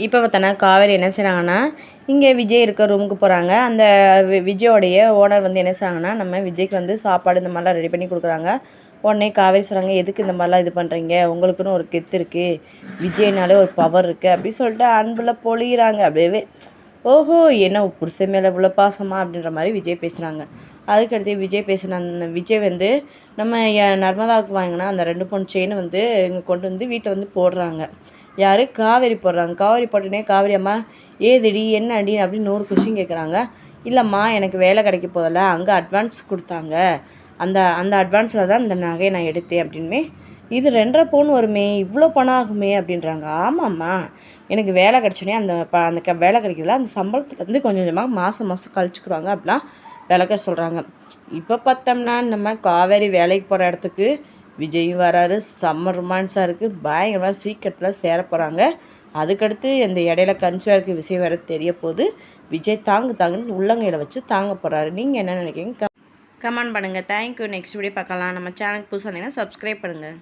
இப்போ பார்த்தோன்னா காவேரி என்ன செய்கிறாங்கன்னா இங்கே விஜய் இருக்க ரூமுக்கு போகிறாங்க அந்த வி- விஜயோடைய ஓனர் வந்து என்ன செய்கிறாங்கன்னா நம்ம விஜய்க்கு வந்து சாப்பாடு இந்த மாதிரிலாம் ரெடி பண்ணி கொடுக்குறாங்க. உடனே காவேரி சொல்கிறாங்க எதுக்கு இந்த மாதிரிலாம் இது பண்ணுறீங்க உங்களுக்குன்னு ஒரு கெத்து இருக்குது விஜய்னாலே ஒரு பவர் இருக்குது அப்படி சொல்லிட்டு அன்பில் பொழியிறாங்க. அப்படியே ஓஹோ என்ன புருஷன் மேலே இவ்வளோ பாசமா அப்படின்ற மாதிரி விஜய் பேசுகிறாங்க அதுக்கடுத்து விஜய் பேசின அந்த விஜய் வந்து நம்ம நர்மதாவுக்கு வாங்கினா அந்த ரெண்டு பொண்ணு செயின் வந்து இங்கே கொண்டு வந்து வீட்டில் வந்து போடுறாங்க. யார்? காவேரி போடுறாங்க. காவேரி போட்டுனே காவேரி அம்மா ஏதுடி என்ன அடி? அப்படின்னு நூறு கொஷின் கேட்குறாங்க இல்லைம்மா எனக்கு வேலை கிடைக்க போதில்ல அங்கே அட்வான்ஸ் கொடுத்தாங்க. அந்த அந்த அட்வான்ஸில் தான் இந்த நகையை நான் எடுத்தேன் அப்படின்னு இது ரெண்டரை பவுன் வருமே இவ்வளோ பணம் ஆகுமே அப்படின்றாங்க. ஆமாம்மா. எனக்கு வேலை கிடச்சோன்னே அந்த ப அந்த க வேலை கிடைக்கிறதுல அந்த சம்பளத்துலேருந்து கொஞ்சம் கொஞ்சமாக மாதம் மாதம் கழிச்சுக்குருவாங்க அப்படிலாம் விளக்க சொல்கிறாங்க இப்போ பார்த்தோம்னா நம்ம காவேரி வேலைக்கு போகிற இடத்துக்கு விஜயும் வராரு செம்ம ரொமான்ஸாக இருக்குது பயங்கரமாக சீக்கிரத்தில் சேர போகிறாங்க அதுக்கடுத்து இந்த இடையில கன்சிவாக இருக்க விஷயம் வேறு தெரிய போது விஜய் தாங்கு தாங்குன்னு உள்ளங்கையில் வச்சு தாங்க போகிறாரு நீங்கள் என்ன நினைக்கிறீங்க? கமெண்ட் பண்ணுங்கள் தேங்க்யூ நெக்ஸ்ட் வீடியோ பார்க்கலாம். நம்ம சேனலுக்கு புதுசாக இருந்தீங்கன்னா சப்ஸ்கிரைப் பண்ணுங்கள்